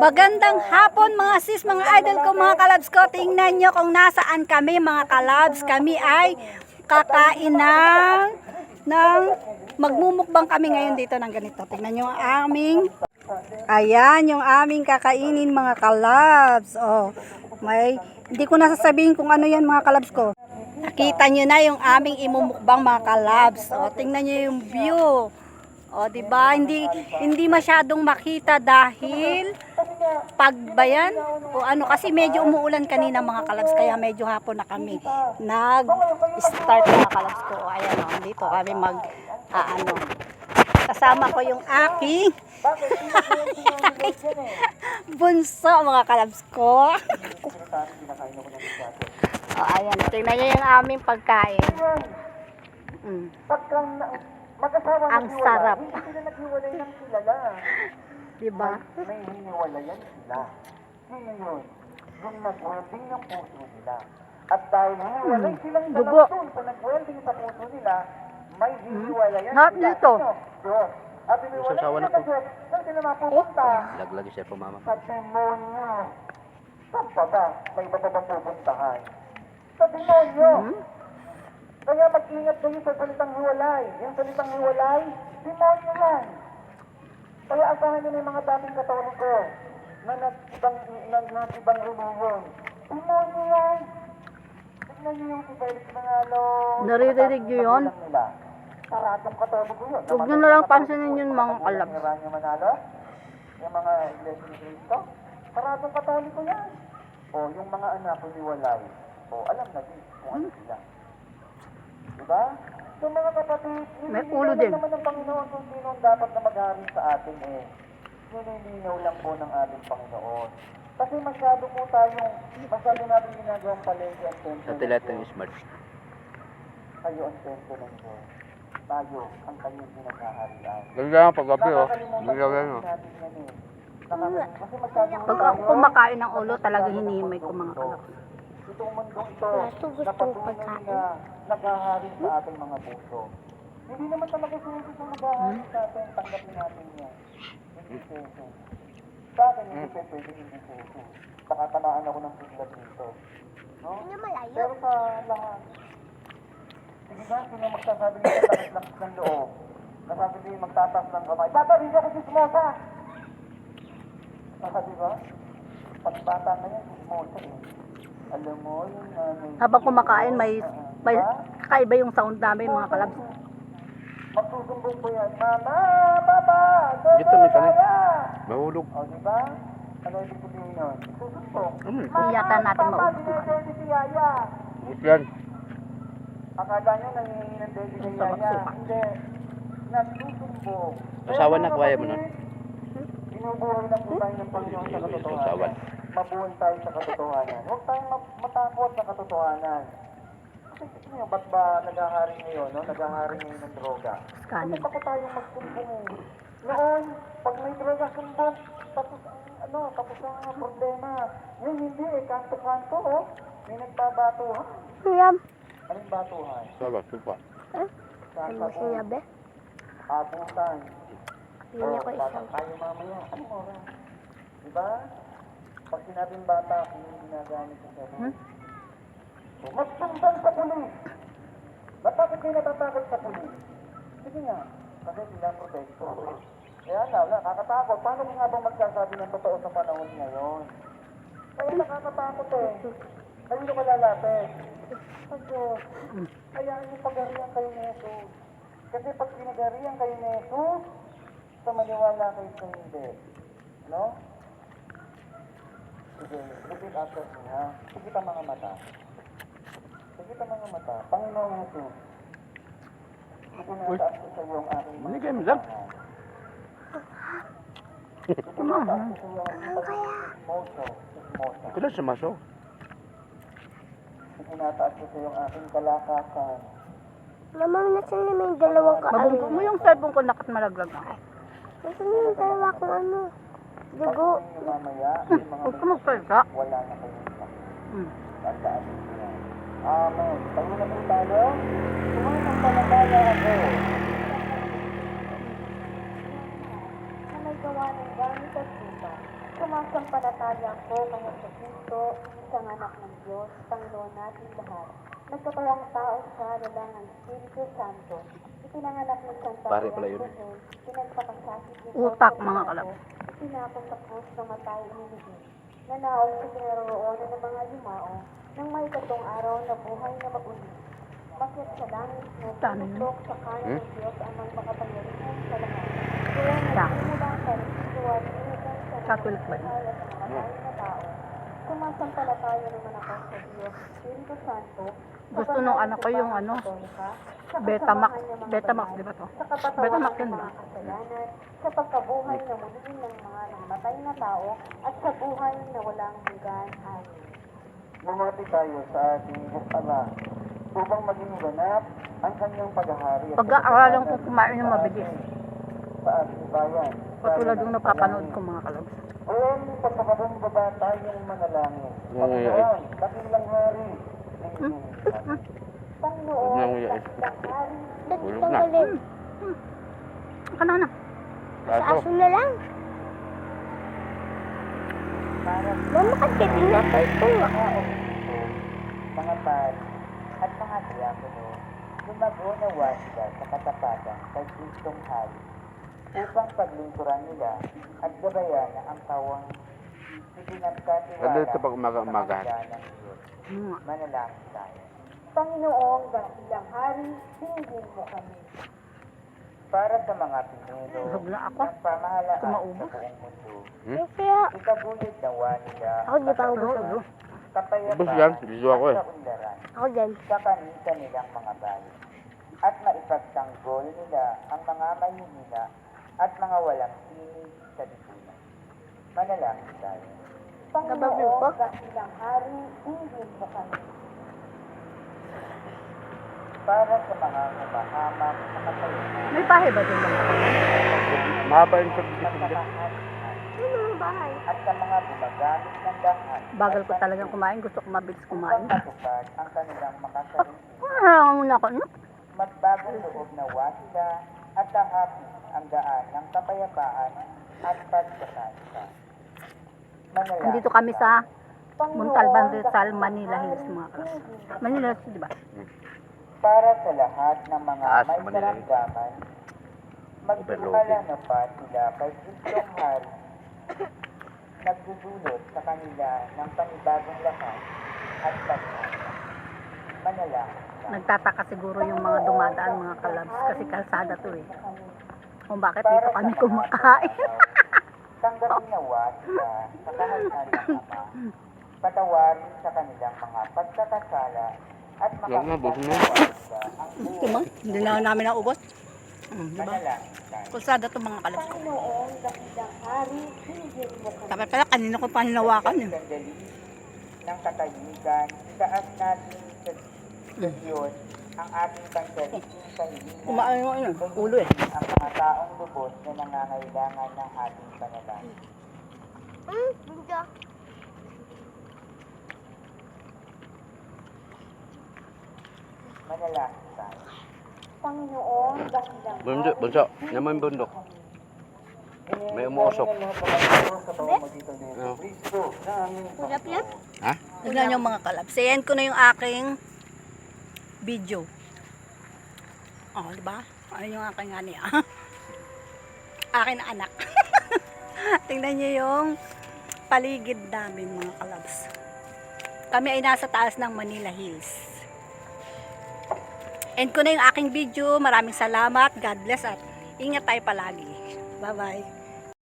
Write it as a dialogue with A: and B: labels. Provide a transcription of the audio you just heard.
A: Magandang hapon mga sis, mga idol ko, mga kalabs ko. Tingnan nyo kung nasaan kami mga kalabs. Kami ay kakain ng, ng magmumukbang kami ngayon dito ng ganito. Tingnan nyo ang aming, ayan yung aming kakainin mga kalabs. Oh, may, hindi ko nasasabihin kung ano yan mga kalabs ko. Nakita nyo na yung aming imumukbang mga kalabs. O, tingnan nyo yung view. O, di ba? Hindi hindi masyadong makita dahil pagbayan o ano kasi medyo umuulan kanina mga kalabs kaya medyo hapon na kami nag-start mga kalabs ko. O, ayan o, dito kami mag ah, ano. Kasama ko yung aking bunso mga kalabs ko. o, ayan, tingnan nyo yung aming pagkain. Mm.
B: Mag-asawa
A: Ang
B: naghiwalay,
A: sarap.
B: Hindi sila naghiwalay ng kilala.
A: Diba?
B: May hiniwalayan sila. Sino yun? Yung nag-welding ng puso nila. At dahil hiniwalay silang
A: Hmm. dugo.
B: dalawang sa nag-welding sa puso nila, may hiniwalayan
A: Harap
B: sila.
A: dito.
B: Diyos. At hiniwalay sila
C: na
B: sa
C: po.
B: Diyos. Saan sila mapupunta?
C: Laglag yung cellphone mama.
B: Sa demonyo. Saan pa ba? May iba pa bang pupuntahan? Sa demonyo.
A: Hmm?
B: Kaya mag-ingat kayo sa salitang hiwalay. Yung salitang hiwalay, demonyo yan. Kaya asahan nyo na yung mga dating katoliko na nag-ibang, na, nag-ibang reliyon. Demonyo yan. Tignan nyo yung Ibalik Manalo.
A: Naririnig nyo yun?
B: Nila. Saradong katoliko yun.
A: Huwag nyo na lang pansinin yun mga.
B: Yung Ranyo Manalo, yung mga Iglesia ni Cristo, saradong katoliko yan. O yung mga anak ko hiwalay. O alam na din kung ano sila. Diba? So mga kapatid,
A: May ulo din.
B: naman ng Panginoon kung sino ang dapat na mag-hari sa atin eh. Nililinaw lang po ng ating Panginoon. Kasi masyado po tayong, masyado natin ginagawang palengke ang templo ng
C: Satellite
B: Diyos.
C: yung smart.
B: Kayo ang templo ng Diyos. Tayo ang kanyang pinaghaharian.
C: Ganda nga paggabi oh.
B: Nakakalimutan
C: Ganda
B: po
C: yan oh.
B: natin yan eh. Nakakalimutan. Kasi masyado
A: Pag ako kumakain ng ulo, talaga hinihimay ko mga kalabs.
B: Itong mundong ito, na patuloy na naghahari sa ating mga puso. Hindi naman talaga Jesus ang naghahari sa atin, tanggapin natin yan. Hindi Jesus. Sa akin, hindi
A: Hmm.
B: pa pwede hindi si Jesus. Baka tamaan ako ng biglas dito. No? Pero sa lahat, sige ba, sino magsasabi nito lakas-lakas ng loob? Nasasabihin magtatas ng kamay. Tatarin ako si Smosa! Ah, di ba? Pag bata na yan, Smosa eh. Alam mo, yung nanay...
A: Habang kumakain, may, may kakaiba yung sound namin mga kalabs.
B: Magsusumbong po yan. Mama! Papa!
C: Dito, may kanin. Mahulog.
B: O, di ba? Ano ibig sabihin nun? Susumbong.
A: Iyakan natin
B: Papa,
A: maubos.
B: dinedede si Yaya.
C: Gut yan.
B: Akala nyo nangihingi ng
A: Ang sarap
B: Yaya. Hindi. Nagsusumbong.
C: Asawa na, kuya mo
B: kapatid, Binubuhay lang po tayo ng Panginoon sa
C: Asawa.
B: Mabuhay tayo sa katotohanan. Huwag tayong ma- matakot sa katotohanan. Kasi tignan nyo, ba't ba naghahari ngayon, no? Naghahari ngayon ng droga? Kasi baka tayong magsumbong. Noon, pag may droga sumbong, tapos ang ano, tapos ang problema. Yun hindi eh, kanto-kanto oh. May nagbabatuhan.
A: Ayan.
B: Anong batuhan?
C: Sabat, supa.
B: Sasabuhan.
A: be?
B: Abutan.
A: Pili ko
B: Oh,
A: isang.
B: tayo mamaya. Anong oras? Diba? Pag sinabing bata, yung ginagamit sa sarili.
A: Hmm?
B: So, sa pulis. Ba't bakit kayo natatakot sa pulis? Sige nga, kasi sila protekto. Kaya na, nakakatakot. Paano ko nga bang magsasabi ng totoo sa panahon ngayon? Kaya nakakatakot eh. Kayo na malalapit. Diyos. Hayaan yung pagarihan kayo ni Jesus. Kasi pag pinagarihan kayo ni Jesus, sa maniwala kayo sa hindi. No? Sige, repeat after me ha. Sige ka mga mata. Sige ka mga mata. Panginoong Jesus. Itinataas ko sa iyo ang aking mga
C: Manigay mo lang.
B: Itinataas ko sa iyo ang aking moso. Moso.
C: Ito lang sa maso.
B: Itinataas ko sa iyo ang aking kalakasan.
D: Mama, nasan na may dalawang ka
A: Mabungko mo yung cellphone ko nakat malaglag ako.
D: Nasan na yung dalawa kong ano? Dugo.
B: Kayo mamaya,
A: Huwag ka magsalita.
B: wala na sakit.
A: Hmm.
B: Tandaan niyo. Amen. Tayo na po tayo. Sumasampalataya ako.
D: Sa may gawa ng gamit at lupa. Sa
E: Sumasampalataya ko Jesucristo, isang anak ng Diyos, Panginoon natin lahat. Nagkatawang tao siya, dala ng Espiritu Santo. Ipinanganak ng Santa
C: Pare pala yun.
A: Utak, mga
E: Pilato,
A: kalab.
E: Tinapos sa krus ng matay inibigin. Nanaog sa kinaroroonan ng mga yumao, nang may tatong araw na buhay na mag-uli. Makyat sa langit na tumutok sa kanan
C: Hmm?
E: ng Diyos ang mga makapangyarihan sa lahat. Kaya
A: Siya.
E: nagsimulang sa ritual inigan sa
A: Catholic ba yun?
E: buhay at mga matay na tao. Sumasampalataya naman ako sa Diyos, Espiritu Santo, sa
A: Gusto nung
E: na
A: anak ko yung ano, Betamax. Betamax, di ba to? Betamax yun, ba?
E: sa pagkabuhay na muli ng mga namatay na tao, at sa buhay na walang hanggan. Amen.
F: Bumati tayo sa ating Ama upang maging ganap ang kanyang paghahari at
A: Pag-aaralan ko kumain ng mabilis.
F: sa ating bayan.
A: Katulad yung napapanood ko mga kalabs.
F: Ngayon, pagpapababa tayong manalangin.
C: Oo, yeah.
F: Panginoon, dakilang hari.
A: Hmm?
C: Huwag na uya eh.
E: dakilang
D: Ba't
C: Tulog na.
D: tanggalin?
A: Ano na?
D: Sa aso na lang. Mama, katitin na tayo ito.
F: mga mga pari, at mga diakono, lumagunawa sila sa katapatan kay Kristong Hari upang paglingkuran nila at gabayan ang
C: Ano pag umaga-umaga?
F: sa kanila ng.
A: Hmm.
F: Manalangin tayo.
E: Panginoong dakilang hari, hinihil mo kami.
F: Para sa mga pinuno
A: na
F: ng pamahalaan sa buong mundo,
C: Hmm?
D: Kaya,
F: ikabulid nawa nila
D: ako di pa ako
F: kapayapaan
C: eh.
F: at kaunlaran
D: Ako din.
F: sa kanisa nilang mga bayan at maipagtanggol nila ang mga mahihina at mga walang tinig sa lipunan. Manalangin tayo.
E: Panginoong dakilang hari, hinihil mo kami.
F: Para sa mga humahamak sa kapayapaan
A: May bahay ba doon mga
C: mahaba yung
D: Ano bahay?
F: at sa mga gumagamit ng dahan
A: Bagal ko talagang kumain. Gusto ko mabilis kumain.
F: matupad ang kanilang makasarili.
A: Ah, muna ako.
F: Magbagong loob na sila at tahapin ang daan ng kapayapaan at pagkakaisa. Manalangin
A: Andito kami sa Montalban Rizal, Manila Hills mga
E: kami.
A: Manila Hills, di ba?
F: para sa lahat ng mga
C: Taas,
F: may
C: Manila.
F: karamdaman, magpapalanapan sila kay Kristong Hari, nagdudulot sa kanila ng panibagong lakas at pagkakasa. Manalangin.
A: Nagtataka siguro yung mga dumadaan mga kalabs kasi kalsada to eh. Kung bakit dito kami kumakain.
F: Tanggapin nawa sila sa kaharian ng Ama. Patawarin sa kanilang mga pagkakasala at makapagpatawa sila ang
A: Ito mo, hindi na namin naubos. Di ba?
F: Manalangin tayo.
A: Kalsada to mga kalabs ko. Dapat pala kanina ko pa hinawakan eh.
F: Ng katahimikan, itaas natin sa Diyos ang ating pansariling kahilingan.
A: Kumain mo ano, ulo eh.
F: Ang mga taong lubos na nangangailangan ng ating panalangin.
D: Hmm, hindi.
F: Manalangin tayo.
E: Panginoong dakilang
C: Bunso, bunso. Naman yung bundok. May umuusok. Ano?
D: Ulap-lap.
C: Ha?
A: Tignan nyo mga kalabs. Send ko na yung aking video. Oh, di ba? Ano yung aking ani ah? akin na anak. Tingnan nyo yung paligid namin mga kalabs. Kami ay nasa taas ng Manila Hills. End ko na yung aking video. Maraming salamat. God bless at ingat tayo palagi. Bye-bye.